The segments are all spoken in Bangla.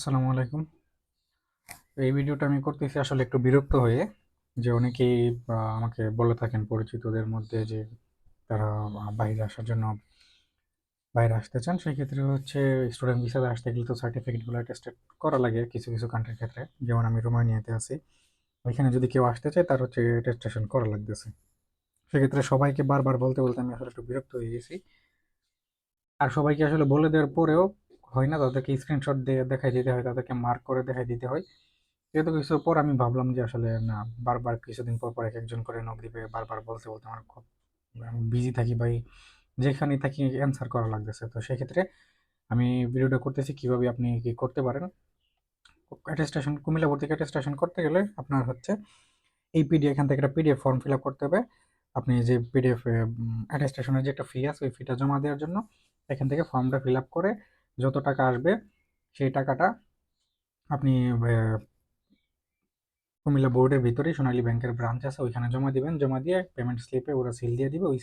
আসসালামু আলাইকুম। এই ভিডিওটা আমি করতেছি আসলে একটু বিরক্ত হয়ে যে অনেকেই আমাকে বলে থাকেন পরিচিতদের মধ্যে যে তারা বাইরে আসার জন্য বাইরে আসতে চান। সেই ক্ষেত্রে হচ্ছে স্টুডেন্ট ভিসাতে আসতে গেলে তো সার্টিফিকেটগুলো টেস্টেড করা লাগে কিছু কিছু কান্ট্রির ক্ষেত্রে। যেমন আমি রোমানিয়াতে আছি। ওইখানে যদি কেউ আসতে চায় তার হচ্ছে টেস্টেশন করা লাগতেছে। সেক্ষেত্রে সবাইকে বারবার বলতে বলতে আমি আসলে একটু বিরক্ত হয়ে গেছি। আর সবাইকে আসলে বলে দেওয়ার পরেও হয় না, তাদেরকে স্ক্রিনশট দিয়ে দেখাই দিতে হয়, তাদেরকে মার্ক করে দেখাই দিতে হয়। এত কিছু পর আমি ভাবলাম যে আসলে না, বারবার কিছুদিন পর পর এক একজন করে নক দিবে, বারবার বলতে বলতে আমার খুব বিজি থাকি ভাই যেখানে থাকি অ্যান্সার করা লাগতেছে। তো সেক্ষেত্রে আমি ভিডিওটা করতেছি, কীভাবে আপনি কি করতে পারেন? অ্যাটেস্টেশন কুমিল্লা ভর্তি অ্যাটেস্টেশন করতে গেলে আপনার হচ্ছে এই পিডিএফ এখান থেকে একটা পিডিএফ ফর্ম ফিল আপ করতে হবে। আপনি যে পিডিএফ অ্যাটেস্টেশনের যে একটা ফি আছে, ওই ফিটা জমা দেওয়ার জন্য এখান থেকে ফর্মটা ফিল আপ করে যত টাকা আসবে, সেই টাকাটা আপনি কুমিল্লা বোর্ডের ভিতরেই সোনালী ব্যাংকের ব্রাঞ্চ আছে, ওইখানে জমা দিবেন। জমা দিয়ে পেমেন্ট স্লিপে ওরা সিল দিয়ে দিবে, ওই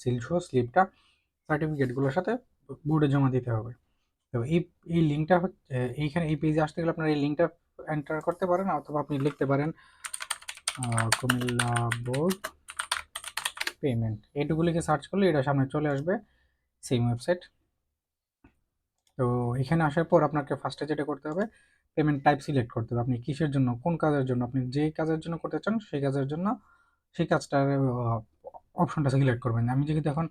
সিল সহ স্লিপটা সার্টিফিকেটগুলোর সাথে বোর্ডে জমা দিতে হবে। তো এই এই লিঙ্কটা এইখানে এই পেজে আসতে গেলে আপনার এই লিঙ্কটা এন্টার করতে পারেন অথবা আপনি লিখতে পারেন কুমিল্লা বোর্ড পেমেন্ট এইটুকু লিখে সার্চ করলে এটা সামনে চলে আসবে সেম ওয়েবসাইট তো এখানে আসার পর আপনাকে ফার্স্টে যেটা করতে হবে পেমেন্ট টাইপ সিলেক্ট করতে হবে। আপনি কিসের জন্য, কোন কাজের জন্য, আপনি যে কাজের জন্য করতে চান, সেই কাজের জন্য সেই কাজটার অপশনটা সিলেক্ট করবেন। আমি যেহেতু এখন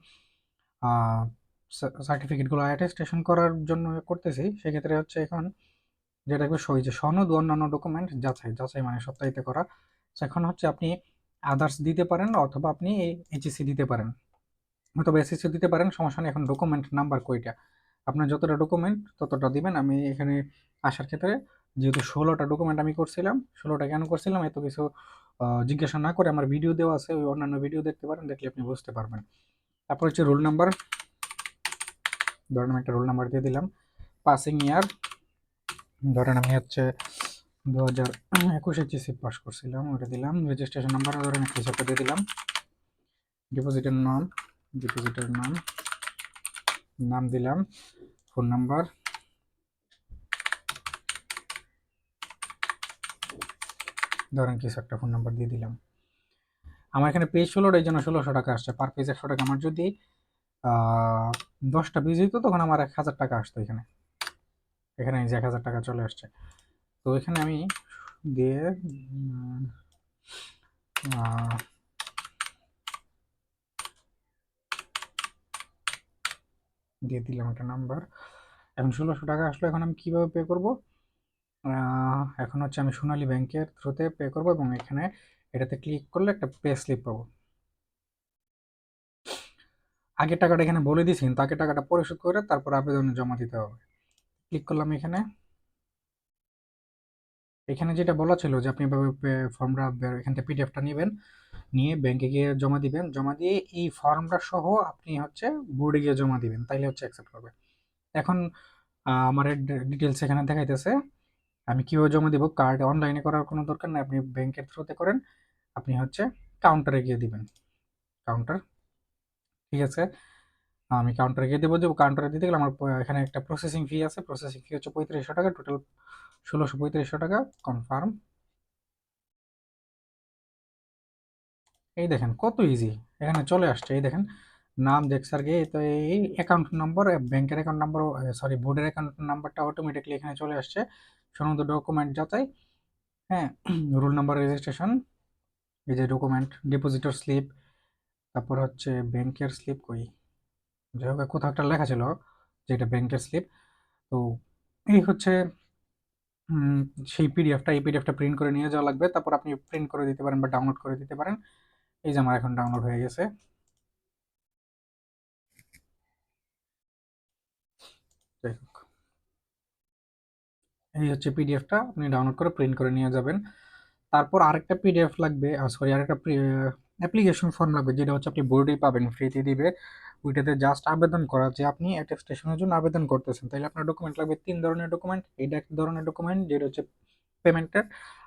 সার্টিফিকেটগুলো অ্যাটেস্টেশন করার জন্য করতেছি, সেক্ষেত্রে হচ্ছে এখন যেটা একটু সই, যে সনদ অন্যান্য ডকুমেন্ট যাচাই যাচাই মানে সপ্তাহিতে করা। এখন হচ্ছে আপনি আদার্স দিতে পারেন অথবা আপনি এইচএসসি দিতে পারেন। অথবা এসএসসি দিতে পারেন, সমস্যা নেই, এখন ডকুমেন্ট নাম্বার কয়টা? আপনার যতটা ডকুমেন্ট ততটা দিবেন। আমি এখানে আসার ক্ষেত্রে যেহেতু ষোলোটা ডকুমেন্ট আমি করছিলাম, ষোলোটা কেন করছিলাম? এত কিছু জিজ্ঞাসা না করে আমার ভিডিও দেওয়া আছে, ওই অন্যান্য ভিডিও দেখতে পারেন, দেখলে আপনি বুঝতে পারবেন। তারপর হচ্ছে রোল নাম্বার ধরেন আমি একটা রোল নাম্বার দিয়ে দিলাম। পাসিং ইয়ার ধরেন আমি হচ্ছে দু হাজার একুশ এইচএসসি পাস করছিলাম, ওটা দিলাম। রেজিস্ট্রেশন নাম্বার ধরেন একটা দিয়ে দিলাম। ডিপোজিটের নাম ডিপোজিটের নাম। নাম দিলাম, ফোন নাম্বার। ধরেন কিছু একটা ফোন নাম্বার দিয়ে দিলাম। আমার এখানে পেজ ষোলোটা এই জন্য ষোলোশো টাকা আসছে পার পেজ একশো টাকা। আমার যদি দশটা পেজ হইতো, তখন আমার এক হাজার টাকা আসতো এখানে। এখানে যে এক হাজার টাকা চলে আসছে। তো এখানে আমি দিয়ে দিয়ে দিলাম একটা নাম্বার এখন ষোলোশো টাকা আসলো, এখন আমি কীভাবে পে করব? এখন হচ্ছে আমি সোনালী ব্যাংকের থ্রুতে পে করব এবং এখানে এটাতে ক্লিক করলে একটা পে স্লিপ পাবো। আগের টাকাটা এখানে বলে দিয়েছি, কিন্তু আগের টাকাটা পরিশোধ করে তারপর আবেদনে জমা দিতে হবে। ক্লিক করলাম এখানে। এখানে যেটা বলা ছিল যে আপনি এভাবে ফর্মটা এখান থেকে পিডিএফটা নেবেন। নিয়ে ব্যাংকে গিয়ে জমা দিবেন। জমা দিয়ে এই ফর্মটা সহ আপনি হচ্ছে বোর্ডে গিয়ে জমা দিবেন, তাইলে হচ্ছে অ্যাকসেপ্ট করবে। এখন আমার ডিটেলস এখানে দেখাইতেছে। আমি কীভাবে জমা দিব? কার্ড অনলাইনে করার কোনো দরকার নেই, আপনি ব্যাংকের থ্রুতে করেন, আপনি হচ্ছে কাউন্টারে গিয়ে দিবেন। কাউন্টার ঠিক আছে? আমি কাউন্টারে গিয়ে দেবো যে কাউন্টারে দিতে গেলে আমার এখানে একটা প্রসেসিং ফি আছে। প্রসেসিং ফি হচ্ছে পঁয়ত্রিশশো টাকা টোটাল ষোলোশো পঁয়ত্রিশশো টাকা কনফার্ম এই দেখেন, কত ইজি এখানে চলে আসছে, এই দেখেন, নাম গে তো এই অ্যাকাউন্ট নম্বর ব্যাংকের অ্যাকাউন্ট নাম্বার সরি বোর্ডের অ্যাকাউন্ট নাম্বারটা অটোমেটিকলি এখানে চলে আসছে। সমস্ত ডকুমেন্ট যাচাই হ্যাঁ রোল নাম্বার রেজিস্ট্রেশন এই যে ডকুমেন্ট ডিপোজিটর স্লিপ তারপর হচ্ছে ব্যাংকের স্লিপ কই? যাই হোক, কোথাও একটা লেখা ছিল যে এটা ব্যাংকের স্লিপ তো এই হচ্ছে সেই পিডিএফটা এই পিডিএফটা প্রিন্ট করে নিয়ে যাওয়া লাগবে। তারপর আপনি প্রিন্ট করে দিতে পারেন বা ডাউনলোড করে দিতে পারেন। এই যে আমার এখন ডাউনলোড হয়ে গেছে। এই হচ্ছে পিডিএফটা আপনি ডাউনলোড করে প্রিন্ট করে নিয়ে যাবেন। তারপর আরেকটা পিডিএফ লাগবে সরি আরেকটা অ্যাপ্লিকেশন ফর্ম লাগবে, যেটা হচ্ছে আপনি বোর্ডেই পাবেন ফ্রিতে দিবে। ওইটাতে জাস্ট আবেদন করা, যে আপনি অ্যাটেস্টেশনের জন্য আবেদন করতেছেন। তাহলে আপনার ডকুমেন্ট লাগবে তিন ধরনের ডকুমেন্ট এইটা এক ধরনের ডকুমেন্ট যেটা হচ্ছে পেমেন্টের।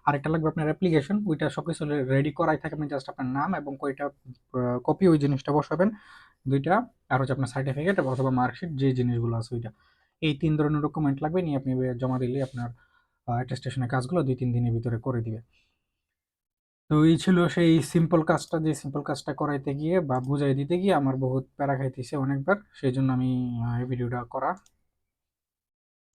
আরেকটা লাগবে আপনার অ্যাপ্লিকেশন ওইটা সব কিছু রেডি করাই থাকে আপনি জাস্ট আপনার নাম এবং কয়টা কপি ওই জিনিসটা বসাবেন, দুইটা, আর হচ্ছে আপনার সার্টিফিকেট অথবা মার্কশিট যে জিনিসগুলো আছে ওইটা। এই তিন ধরনের ডকুমেন্ট লাগবে, নিয়ে আপনি জমা দিলে আপনার অ্যাটেস্টেশনের কাজগুলো দুই তিন দিনের ভিতরে করে দিবে। তো এই ছিল সেই সিম্পল কাজটা, যে সিম্পল কাজটা করাইতে গিয়ে বা বুঝাই দিতে গিয়ে আমার বহুত প্যারা খাইতেছে অনেকবার, সেই জন্য আমি এই ভিডিওটা করা